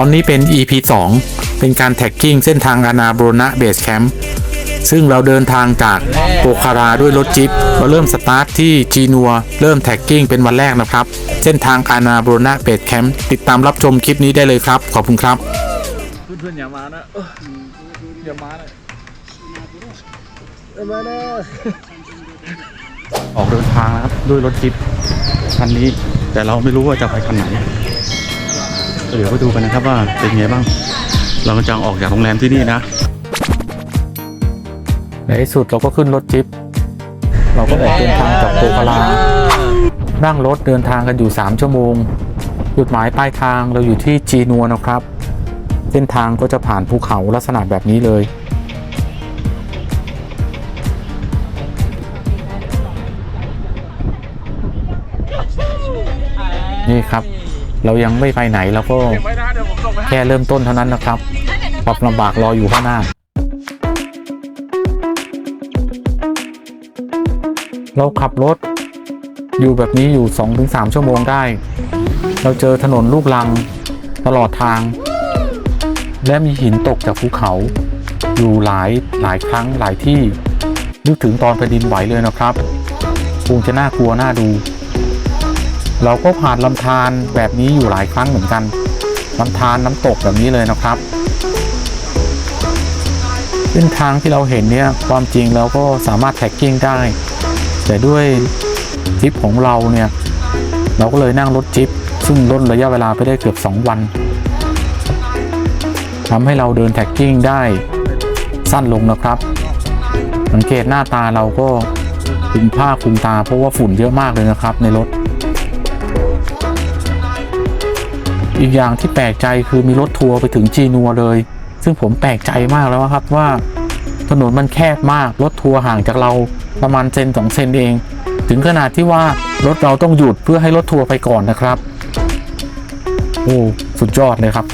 อนนี้เป็น EP 2 เป็นการแท็กกิ้งเส้นทางอานาโบรณะเบสแคมป์ซึ่งเราเดินทางจากโปคาราด้วยรถจิ๊ปเราเริ่มสตาร์ทที่จีนัว เริ่มแท็กกิ้งเป็นวันแรกนะครับ เส้นทางอานาโบรณะเบสแคมป์ติดตามรับชมคลิปนี้ได้เลยครับ ขอบคุณครับ เพื่อนๆอย่ามานะเอออย่ามานะมาเด้อออกเดินทางนะครับด้วยรถจิ๊ปคันนี้แต่เราไม่รู้ว่าจะไปคันไหน เดี๋ยวไปดูกันนะครับว่าเป็นไงบ้าง เราจะออกจากโรงแรมที่นี่นะ ในที่สุดเราก็ขึ้นรถจิ๊ปเราก็ออกเดินทางจากโปคารานั่งรถเดินทางกันอยู่ 3 ชั่วโมง จุดหมายปลายทางเราอยู่ที่จีนัวนะครับ เส้นทางก็จะผ่านภูเขาลักษณะแบบนี้เลยนี่ครับ เรายังไม่ไปไหนเราก็แค่เริ่มต้นเท่านั้นนะครับความลำบากรออยู่ข้างหน้า เราขับรถอยู่แบบนี้อยู่ 2-3 ชั่วโมงได้ เราเจอถนนลูกลังตลอดทาง และมีหินตกจากภูเขา อยู่หลายหลายครั้งหลายที่นึกถึงตอนแผ่นดินไหวเลยนะครับคงจะน่ากลัวน่าดู เราก็ผ่านลำธารแบบนี้อยู่หลายครั้งเหมือนกันลำธารน้ำตกแบบนี้เลยนะครับเส้นทางที่เราเห็นเนี่ยความจริงเราก็สามารถแท็กกิ้งได้ แต่ด้วยทริปของเราเนี่ยเราก็เลยนั่งรถจิปซึ่งลดระยะเวลาไปได้เกือบ 2 วันทำให้เราเดินแท็กกิ้งได้สั้นลงนะครับ สังเกตหน้าตาเราก็คลุมผ้าคลุมตาเพราะว่าฝุ่นเยอะมากเลยนะครับในรถ อีกอย่างที่แปลกใจคือมีรถทัวร์ไปถึงจีนัวเลย ซึ่งผมแปลกใจมากแล้วครับว่า ถนนมันแคบมากรถทัวร์ห่างจากเราประมาณเซนสองเซนเอง ถึงขนาดที่ว่ารถเราต้องหยุดเพื่อให้รถทัวร์ไปก่อนนะครับโอ้สุดยอดเลยครับ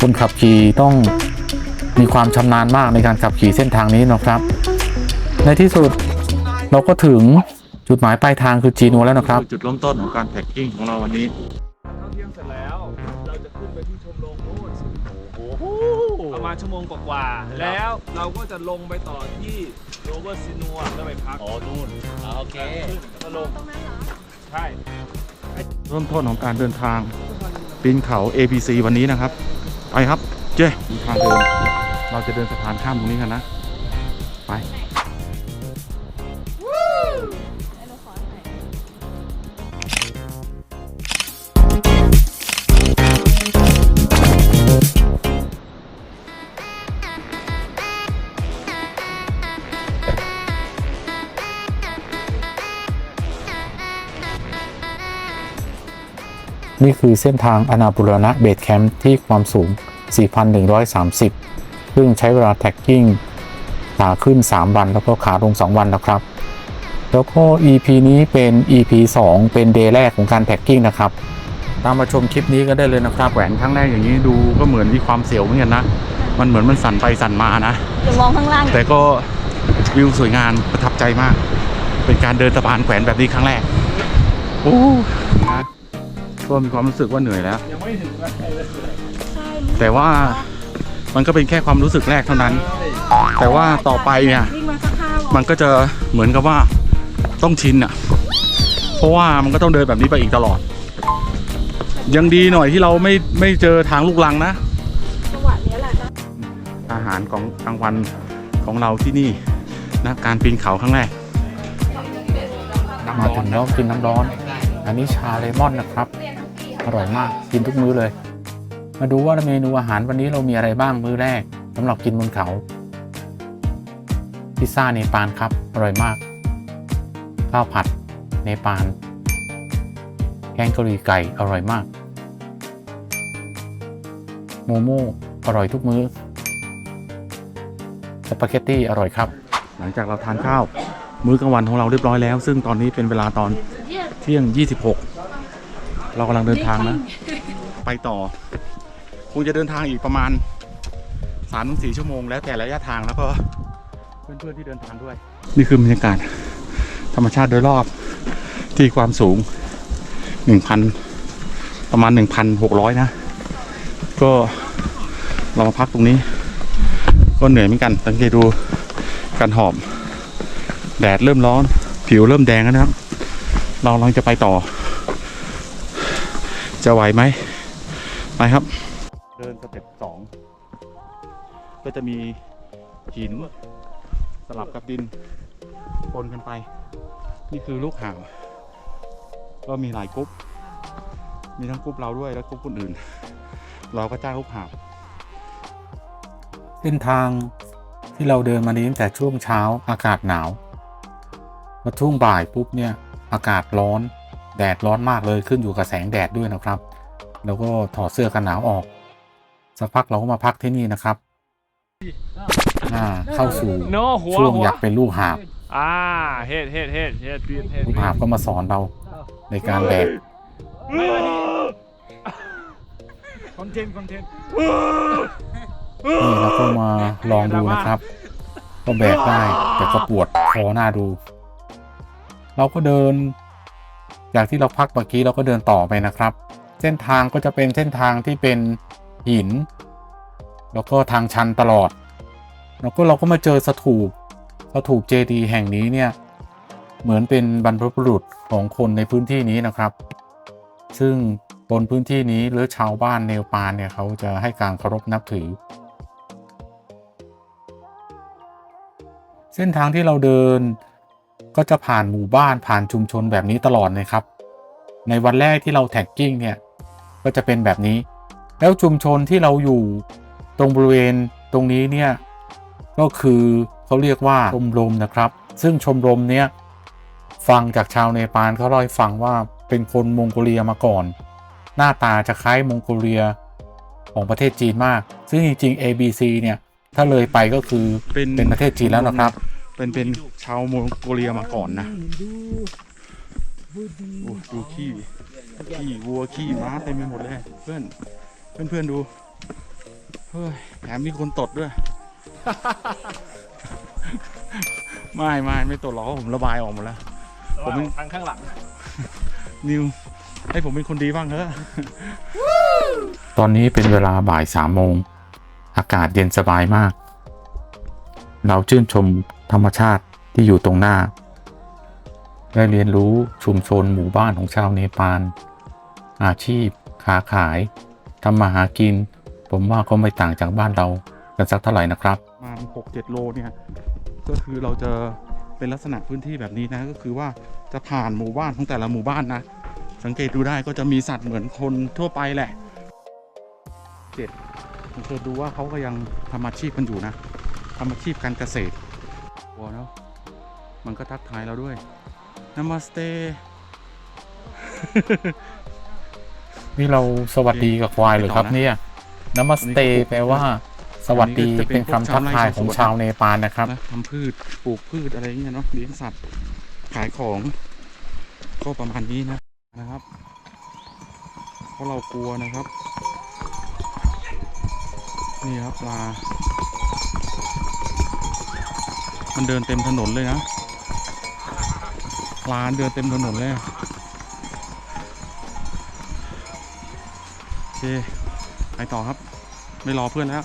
คนขับขี่ต้องมีความชำนาญมากในการขับขี่เส้นทางนี้นะครับ ในที่สุดเราก็ถึงจุดหมายปลายทางคือจีนัวแล้วนะครับ จุดเริ่มต้นของการแท็กกิ้งของเราวันนี้ เข้าเที่ยงเสร็จแล้ว เราจะขึ้นไปที่ชมรมโน้นประมาณชั่วโมงกว่าๆแล้วเราก็จะลงไปต่อที่โรเวอร์ซินัวแล้วไปพักอ๋อนู่นอ่าโอเคขึ้นแล้วก็ลงใช่เริ่มต้นของการเดินทางปีนเขา ABC วันนี้นะครับ ไปครับเจ้มีทางเดิน เราจะเดินสะพานข้ามตรงนี้กันนะ ไป นี่คือเส้นทางอนาบุรณะเบสแคมป์ที่ความสูง 4,130 ซึ่งใช้เวลาแท็กกิ้งขาขึ้น 3 วัน แล้วก็ขาลง 2 วันนะครับ แล้วก็ EP นี้เป็น EP 2 เป็นเดย์แรกของการแท็กกิ้งนะครับ ตามมาชมคลิปนี้ก็ได้เลยนะครับ แหวนครั้งแรกอย่างนี้ดูก็เหมือนมีความเสียวเหมือนกันนะ มันเหมือนมันสั่นไปสั่นมานะเดี๋ยวมองข้างล่าง แต่ก็วิวสวยงามประทับใจมาก เป็นการเดินสะพานแขวนแบบนี้ครั้งแรก โอ้นะ ก็มีความรู้สึกว่าเหนื่อยแล้ว ยังไม่ถึงนะแต่ว่ามันก็เป็นแค่ความรู้สึกแรกเท่านั้น แต่ว่าต่อไปเนี่ยวิ่งมาสักห้าโลมันก็จะเหมือนกับว่าต้องชินอะ เพราะว่ามันก็ต้องเดินแบบนี้ไปอีกตลอด ยังดีหน่อยที่เราไม่ไม่เจอทางลูกลังนะ จังหวะเนี้ยแหละนะอาหารของกลางวันของเราที่นี่นะการปีนเขาครั้งแรก มาถึงแล้วกินน้ำร้อน อันนี้ชาเลมอนนะครับ อร่อยมากกินทุกมื้อเลย มาดูว่าเมนูอาหารวันนี้เรามีอะไรบ้างมื้อแรกสำหรับกินบนเขา พิซซ่าเนปาลครับ อร่อยมาก ข้าวผัดเนปาลแกงกะหรี่ไก่อร่อยมาก โมโม่อร่อยทุกมื้อสปาเกตตี้อร่อยครับ หลังจากเราทานข้าว มื้อกลางวันของเราเรียบร้อยแล้ว ซึ่งตอนนี้เป็นเวลาตอนเที่ยง 26 เรากำลังเดินทางนะ ไปต่อ คงจะเดินทางอีกประมาณ3-4ชั่วโมงแล้วแต่ระยะทางแล้วก็เพื่อนๆที่เดินทางด้วย นี่คือบรรยากาศ ธรรมชาติโดยรอบที่ความสูง 1,000 ประมาณ 1,600 นะ ก็เรามาพักตรงนี้ ก็เหนื่อยเหมือนกันสังเกตดูการหอบ แดดเริ่มร้อน ผิวเริ่มแดงแล้วนะครับ เรากำลังจะไปต่อ จะไหวไหมไปครับ เดินสเต็ปสองก็จะมีหินสลับกับดินปนกันไป นี่คือลูกห่าวก็มีหลายกรุ๊ปมีทั้งกรุ๊ปเราด้วยและกรุ๊ปคนอื่น เราก็จ้างลูกห่าวเส้นทางที่เราเดินมานี้ตั้งแต่ช่วงเช้าอากาศหนาวพอช่วงบ่ายปุ๊บเนี่ยอากาศร้อน แดดร้อนมากเลยขึ้นอยู่กับแสงแดดด้วยนะครับ แล้วก็ถอดเสื้อกันหนาวออกสักพักเราก็มาพักที่นี่นะครับอ่าเข้าสู่โนหัวช่วงหัวอยากเป็นลูกหาบอ่าเฮ็ดเฮ็ดเฮ็ดเฮ็ดเฮ็ดเฮ็ดลูกหาบก็มาสอนเราในการแบกคอนเทนต์คอนเทนต์นี่เราก็มาลองดูนะครับ ก็แบกได้แต่ก็ปวดคอหน้าดู เราก็เดิน จากที่เราพักเมื่อกี้เราก็เดินต่อไปนะครับ เส้นทางก็จะเป็นเส้นทางที่เป็นหิน แล้วก็ทางชันตลอด แล้วก็เราก็มาเจอสถูปสถูปเจดีแห่งนี้เนี่ยเหมือนเป็นบรรพบุรุษของคนในพื้นที่นี้นะครับ ซึ่งบนพื้นที่นี้หรือชาวบ้านเนปาลเนี่ยเขาจะให้การเคารพนับถือ เส้นทางที่เราเดิน ก็จะผ่านหมู่บ้านผ่านชุมชนแบบนี้ตลอดเลยครับ ในวันแรกที่เราแท็กกิ้งเนี่ยก็จะเป็นแบบนี้ แล้วชุมชนที่เราอยู่ตรงบริเวณตรงนี้เนี่ยก็คือเขาเรียกว่าชมรมนะครับ ซึ่งชมรมเนี้ยฟังจากชาวเนปาลเขาเล่าให้ฟังว่าเป็นคนมองโกเลียมาก่อน หน้าตาจะคล้ายมองโกเลียของประเทศจีนมาก ซึ่งจริงๆ ABC เนี่ยถ้าเลยไปก็คือเป็นเป็นประเทศจีนแล้วนะครับ เป็นเป็นชาวมองโกเลียมาก่อนนะโอ้ดูขี้ขี้วัวขี้ม้าเต็มไปหมดเลยเพื่อนเพื่อนเพื่อนๆดูเฮ้ยแถมมีคนตดด้วย ไม่ไม่ไม่ตดหรอกเพราะผมระบายออกหมดแล้ว ผมเป็นทางข้างหลัง นิวให้ผมเป็นคนดีบ้างเถอะตอนนี้เป็นเวลาบ่ายสามโมง อากาศเย็นสบายมาก เราชื่นชมธรรมชาติที่อยู่ตรงหน้า ได้เรียนรู้ชุมชนหมู่บ้านของชาวเนปาล อาชีพค้าขายทำมาหากิน ผมว่าก็ไม่ต่างจากบ้านเรากันสักเท่าไหร่นะครับประมาณหกเจ็ดโลเนี่ยก็คือเราจะเป็นลักษณะพื้นที่แบบนี้นะ ก็คือว่าจะผ่านหมู่บ้านของแต่ละหมู่บ้านนะ สังเกตดูได้ก็จะมีสัตว์เหมือนคนทั่วไปแหละเจ็ดสังเกตดูว่าเขาก็ยังทำอาชีพกันอยู่นะ ทำอาชีพการเกษตรวัวเนาะมันก็ทักทายเราด้วยนามาสเตนี่เราสวัสดีกับควายเหรือครับเนี่ยนัมสเตแปลว่า สวัสดีเป็นคำทักทายของชาวเนปาลนะครับนะทำพืชปลูกพืชอะไรอย่างเงี้ยเนาะเลี้ยงสัตว์ขายของ ก็ประมาณนี้นะนะครับ เพราะเรากลัวนะครับ นี่ครับปลา มันเดินเต็มถนนเลยนะปลาเดินเต็มถนนเลยโอเคไปต่อครับ ไม่รอเพื่อนแล้ว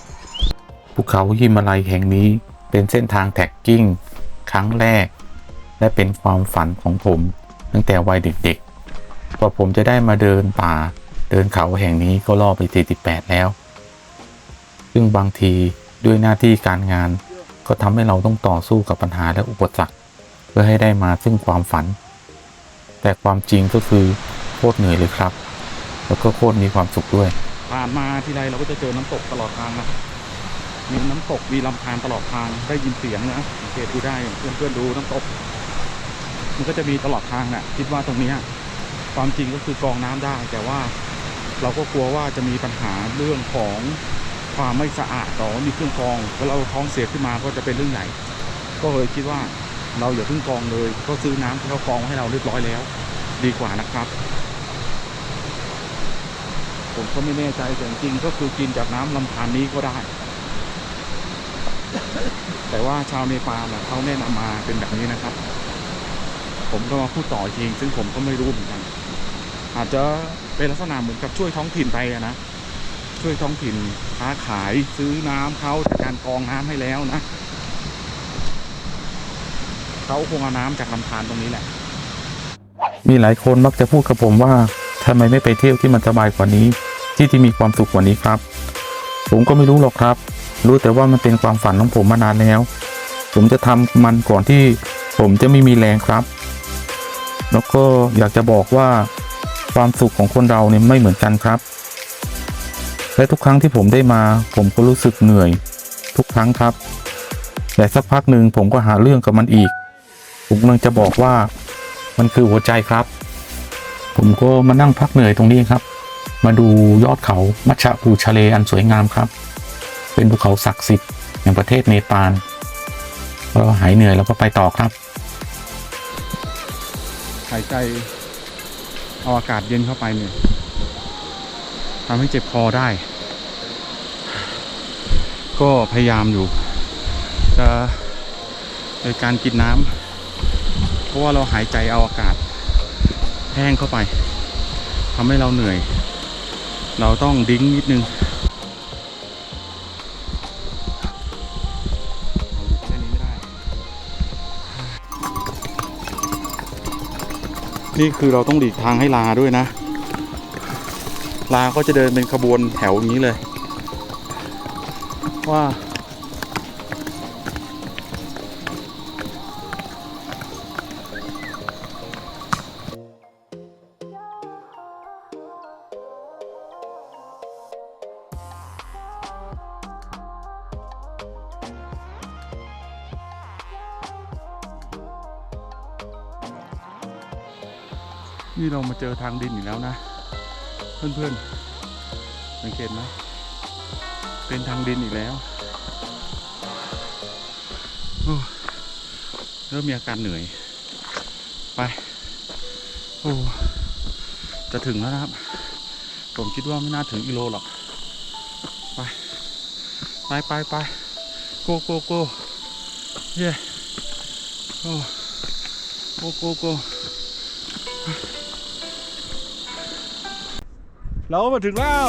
ภูเขาหิมาลัยแห่งนี้เป็นเส้นทางแท็กกิ้ง ครั้งแรก และเป็นความฝันของผม ตั้งแต่วัยเด็กๆกว่าผมจะได้มาเดินป่า เดินเขาแห่งนี้ก็ล่อไป 48 แล้ว ซึ่งบางทีด้วยหน้าที่การงาน ก็ทำให้เราต้องต่อสู้กับปัญหาและอุปสรรคเพื่อให้ได้มาซึ่งความฝัน แต่ความจริงก็คือโคตรเหนื่อยเลยครับ แล้วก็โคตรมีความสุขด้วย ผ่านมาทีไรเราก็จะเจอน้ำตกตลอดทางนะมีน้ำตกมีลำธารตลอดทางได้ยินเสียงนะสังเกตดูได้เพื่อนเพื่อนๆดูน้ำตก มันก็จะมีตลอดทางนะ่ะคิดว่าตรงเนี้ยความจริงก็คือกรองน้ำได้ แต่ว่าเราก็กลัวว่าจะมีปัญหาเรื่องของ ความไม่สะอาดต่อมีเครื่องกรองแล้วเราท้องเสียขึ้นมาก็จะเป็นเรื่องใหญ่ ก็เลยคิดว่าเราอย่าเพิ่งกรองเลย ก็ซื้อน้ำที่เขากรองให้เราเรียบร้อยแล้ว ดีกว่านะครับ ผมก็ไม่แน่ใจแต่จริงๆก็คือกินจากน้ำลำธารนี้ก็ได้ แต่ว่าชาวเนปาลเขาแนะนำมาเป็นแบบนี้นะครับ ผมก็มาพูดต่ออีกทีซึ่งผมก็ไม่รู้เหมือนกันอาจจะเป็นลักษณะเหมือนกับช่วยท้องถิ่นไปนะ ช่วยท้องถิ่นค้าขายซื้อน้ำเขาจัดการกองน้ำให้แล้วนะเขาคงเอาน้ำจากลำธารตรงนี้แหละ มีหลายคนมักจะพูดกับผมว่าทำไมไม่ไปเที่ยวที่มันสบายกว่านี้ ที่ที่มีความสุขกว่านี้ครับ ผมก็ไม่รู้หรอกครับ รู้แต่ว่ามันเป็นความฝันของผมมานานแล้ว ผมจะทำมันก่อนที่ผมจะไม่มีแรงครับ แล้วก็อยากจะบอกว่าความสุขของคนเราเนี่ยไม่เหมือนกันครับ และทุกครั้งที่ผมได้มา ผมก็รู้สึกเหนื่อย ทุกครั้งครับ แต่สักพักหนึ่งผมก็หาเรื่องกับมันอีก ผมกำลังจะบอกว่า มันคือหัวใจครับ ผมก็มานั่งพักเหนื่อยตรงนี้ครับ มาดูยอดเขามัชชะปูชะเลอันสวยงามครับ เป็นภูเขาศักดิ์สิทธิ์แห่งประเทศเนปาลเราหายเหนื่อยแล้วก็ไปต่อครับหายใจเอาอากาศเย็นเข้าไปเนี่ย ทำให้เจ็บคอได้ ก็พยายามอยู่จะโดยการกินน้ำเพราะว่าเราหายใจเอาอากาศ แห้งเข้าไปทำให้เราเหนื่อย เราต้องดิ้งนิดนึงแค่นี้ไม่ได้นี่คือเราต้องหลีกทางให้ลาด้วยนะ ลาก็จะเดินเป็นขบวนแถวอย่างนี้เลย ว่า นี่เรามาเจอทางดินอีกแล้วนะ เพื่อนๆ สังเกตไหมเป็นทางดินอีกแล้วเริ่มมีอาการเหนื่อย ไป โอ้ จะถึงแล้วนะครับ ผมคิดว่าไม่น่าถึงกิโลหรอก ไป ไปไปไปโกโกโกเย่โอ้โกโกโก เรามาถึงแล้ว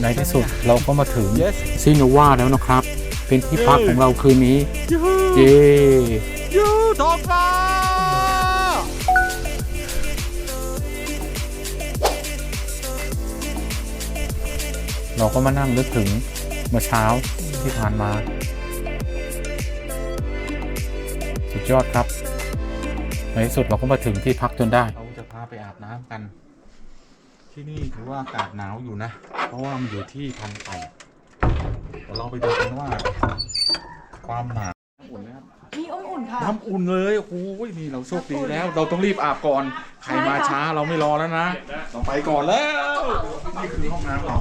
ในที่สุดเราก็มาถึง yes ซิโนวาแล้วนะครับ เป็นที่พักของเราคืนนี้ ยูฮูเย้ยูทองฟ้าเราก็มานั่งนึกถึงเมื่อเช้าที่ผ่านมา สุดยอดครับ ในที่สุดเราก็มาถึงที่พักจนได้ เราจะพาไปอาบน้ำกัน ที่นี่ถือว่าอากาศหนาวอยู่นะ เพราะว่ามันอยู่ที่พันแปดเดี๋ยวเราไปดูกันว่า ความหนาวอุ่นไหมครับมีอุ่นๆค่ะ น้ำอุ่นเลยโอ้ยนี่เราโชคดีแล้ว เราต้องรีบอาบก่อน ใครมาช้าเราไม่รอแล้วนะต้องไปก่อนแล้ว นี่คือห้องน้ำเรา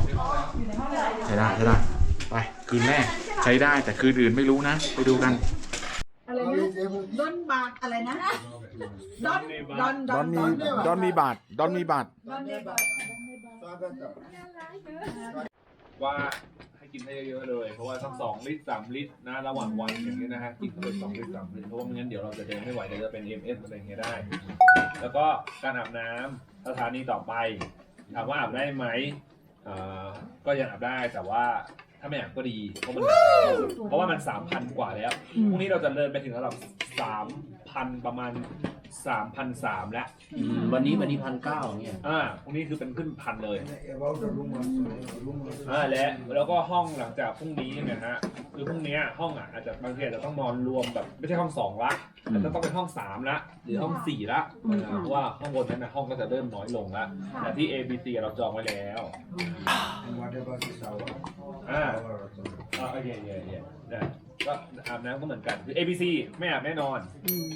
ใช้ได้ใช้ได้ไปคืนแรกใช้ได้แต่คืนอื่นไม่รู้นะ ไปดูกันอะไรนะดอนบาทอะไรนะดอนดอนดอนมีดอนมีบาทดอนมีบาทดอนบาท ว่าให้กินให้เยอะๆเลย เพราะว่าสักสองลิตรสามลิตรนะระหว่างวันอย่างนี้ยนะฮะกินเข้าไปสองลิตรสามลิตรเพราะว่าไม่งั้นเดี๋ยวเราจะเดินไม่ไหวเดี๋ยวจะเป็น MS อะไรอย่างเงี้ยได้ แล้วก็การอาบน้ำสถานีต่อไปถามว่าอาบได้ไหมเอ่อก็ยังอาบได้แต่ว่าถ้าไม่อาบก็ดี เพราะมันเพราะว่ามันสามพันกว่าแล้วพรุ่งนี้เราจะเดินไปถึงระดับสามพันประมาณ สามพันสามแล้วอืมวันนี้วันนี้พันเก้าเนี่ยอ่าพรุ่งนี้คือเป็นขึ้นพันเลย อ่าและแล้วก็ห้องหลังจากพรุ่งนี้เนี่ยฮะคือพรุ่งนี้ห้องอะอาจจะบางทีอาจจะต้องนอนรวมแบบไม่ใช่ห้องสองละอาจจะต้องเป็นห้องสามละหรือห้องสี่ละเออเพราะว่าห้องบนนั้นนะห้องก็จะเริ่มน้อยลงละแต่ที่ A B C เราจองไว้แล้วอ่าอ่าโอเคโอเคโอเคนะ ก็อาบน้ำก็เหมือนกันคือ A B C ไม่อาบแน่นอน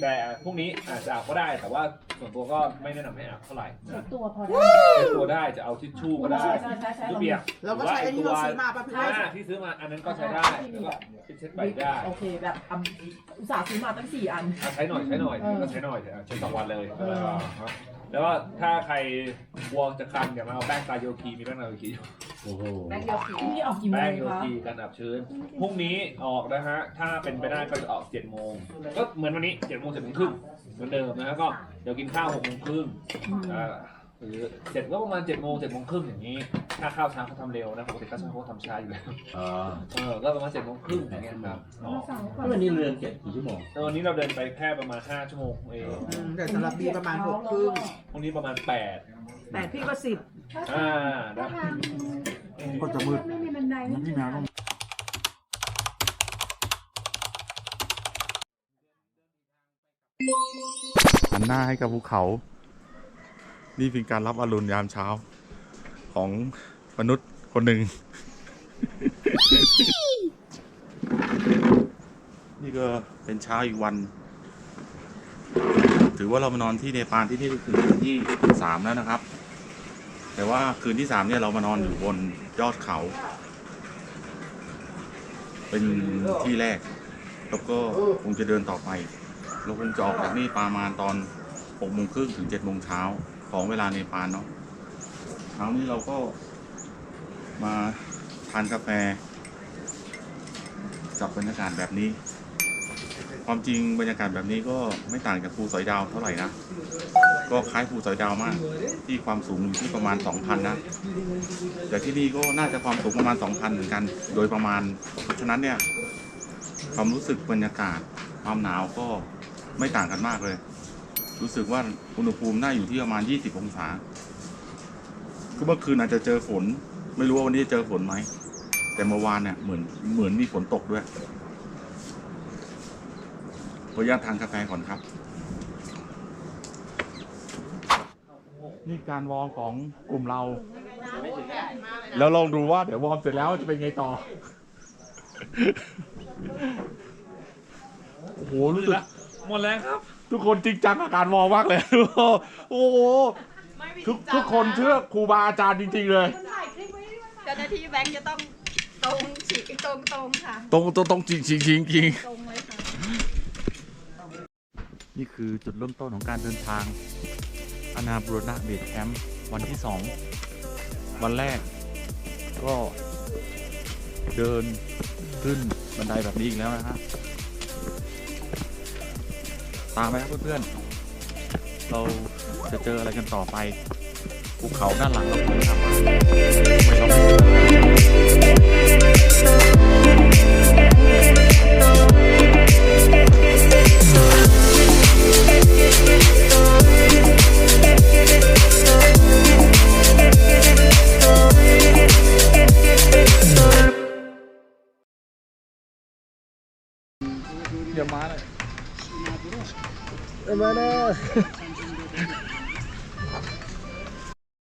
แต่พรุ่งนี้อาจจะอาบก็ได้ แต่ว่าส่วนตัวก็ไม่แนะนำให้อาบเท่าไหร่นะตัวพอได้เช็ดตัวได้จะเอาทิชชู่ก็ได้ใช่ใช่ใช่ใช่หรือเปียกเราก็ใช้อันที่เราซื้อมาป่ะพี่อ่าว่าที่ซื้อมาอันนั้นก็ใช้ได้แล้วก็เช็ดใบได้โอเคแบบอะอุตส่าห์ซื้อมาตั้งสี่อัน อะใช้หน่อยใช้หน่อยเออก็ใช้หน่อยใช้สองวันเลยเออครับ แล้วก็ถ้าใครกลัวจะคันอย่ามาเอาแป้งตาโยคีมีแป้งตาโยคีอยู่โอ้โหแบงค์เดียวสีนี่ออกกี่โมแป้งงโยคะคีกันอับชื้นพรุ่งนี้ออกนะฮะถ้าเป็นไปได้ก็จะออกเจ็ดโมงก็เหมือนวันนี้เจ็ดโมงเจ็ดโมงครึ่งเหมือนเดิมนะฮะก็เดี๋ยวกินข้าวหกโมงครึ่งอ่า คือเสร็จก็ประมาณเจ็ดโมงเจ็ดโมงครึ่งอย่างนี้ ถ้าข้าวเช้าเขาทำเร็วนะปกติข้าวเช้าเขาทำช้าอยู่แล้วอ๋อเออก็ประมาณเจ็ดโมงครึ่งอย่างเงี้ยครับอ๋อแล้ววันนี้เรือนเจ็ดกี่ชั่วโมงแล้ววันนี้เราเดินไปแค่ประมาณห้าชั่วโมงเองอืมแต่สำหรับบีประมาณหกครึ่งพรุ่งนี้ประมาณแปดแต่พี่ก็สิบอ่านะก็จะมืด ไม่มีบันไดนี่แมวต้องหันหน้าให้กับภูเขา นี่เป็นการรับอรุณยามเช้า ของมนุษย์คนหนึ่ง นี่ก็เป็นเช้าอีกวัน ถือว่าเรามานอนที่เนปาลที่นี่คืนที่สามแล้วนะครับ แต่ว่าคืนที่สามเนี่ยเรามานอนอยู่บนยอดเขา เป็นที่แรก แล้วก็คงจะเดินต่อไป เราคงจะออกจากนี่ประมาณตอนหกโมงครึ่งถึงเจ็ดโมงเช้า ของเวลาเนปาลเนาะเช้านี้เราก็มาทานกาแฟ กับบรรยากาศแบบนี้ ความจริงบรรยากาศแบบนี้ก็ไม่ต่างจากภูสอยดาวเท่าไหร่นะ ก็คล้ายภูสอยดาวมาก ที่ความสูงอยู่ที่ประมาณ 2,000 นะ แต่ที่นี่ก็น่าจะความสูงประมาณ 2,000 เหมือนกัน โดยประมาณ เพราะฉะนั้นเนี่ย ความรู้สึกบรรยากาศความหนาวก็ไม่ต่างกันมากเลย รู้สึกว่าอุณหภูมิน่าอยู่ที่ประมาณ 20 องศา คือเมื่อคืนอาจจะเจอฝน ไม่รู้ว่าวันนี้จะเจอฝนไหม แต่เมื่อวานเนี่ยเหมือนเหมือนมีฝนตกด้วยขออนุญาตทานกาแฟก่อนครับ นี่การวอร์มของกลุ่มเรา แล้วลองดูว่าเดี๋ยววอร์มเสร็จแล้วจะเป็นไงต่อ โอ้โห รู้สึก หมดแล้วครับ ทุกคนจริงจังกับการวอร์มมากเลย โอ้โหทุกทุกคนเชื่อครูบาอาจารย์จริง ๆ เลย เจ้าหน้าที่แบงค์จะต้องตรงฉีกตรงตรงค่ะ ตรงตรงตรงจริงจริงจริงจริงตรงเลยค่ะ นี่คือจุดเริ่มต้นของการเดินทาง อนาบุรณะเบสแคมป์วันที่สองวันแรก ก็เดินขึ้นบันไดแบบนี้อีกแล้วนะฮะ ตามไหมครับเพื่อนๆ เราจะเจออะไรกันต่อไปภูเขาด้านหลังเราครับไม่ต้อง more.